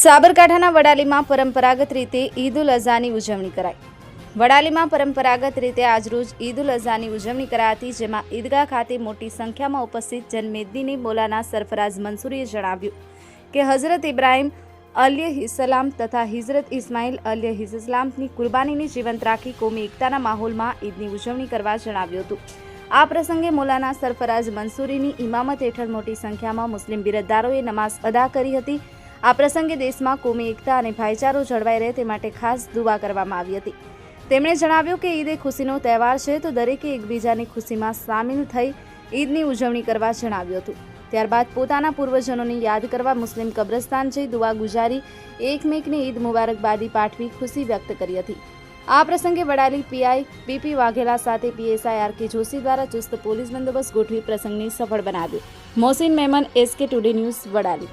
સાબરકાંઠાના વડાલીમાં પરંપરાગત રીતે ઈદ ઉલ અઝાની ઉજવણી કરાઈ. વડાલીમાં પરંપરાગત રીતે આજરોજ ઈદ ઉલ અઝાની ઉજવણી કરાતી, જેમાં ઈદગાહ ખાતે મોટી સંખ્યામાં ઉપસ્થિત જનમેદની બોલાના સરફરાઝ મંસૂરીએ જણાવ્યું કે હઝરત ઇબ્રાહીમ અલ્ય હિસલામ તથા હિઝરત ઇસ્માઇલ અલ્ય હિઝલામની કુરબાનીને જીવંત રાખી, કોમી એકતાના માહોલમાં ઈદની ઉજવણી કરવા જણાવ્યું હતું. આ પ્રસંગે મોલાના સરફરાજ મંસૂરીની ઇમામત હેઠળ મોટી સંખ્યામાં મુસ્લિમ બિરદદારોએ નમાઝ અદા કરી હતી. આ પ્રસંગે દેશમાં કોમી એકતા અને ભાઈચારો જળવાઈ રહે તે માટે ખાસ દુવા કરવામાં આવી હતી. તેમણે જણાવ્યું કે ઈદ એ ખુશીનો તહેવાર છે તો દરેકે એકબીજાની ખુશીમાં સામેલ થઈ ઈદની ઉજવણી કરવા જણાવ્યું હતું. ત્યારબાદ પોતાના પૂર્વજનોને યાદ કરવા મુસ્લિમ કબ્રસ્તાન જઈ દુઆ ગુજારી એકમેકને ઈદ મુબારકબાદી પાઠવી ખુશી વ્યક્ત કરી હતી. આ પ્રસંગે વડાલી પીઆઈ પીપી વાઘેલા સાથે પીએસઆઈ આર કે જોશી દ્વારા ચુસ્ત પોલીસ બંદોબસ્ત ગોઠવી પ્રસંગને સફળ બનાવ્યો. Mohsin Memon, SK today news Vadali.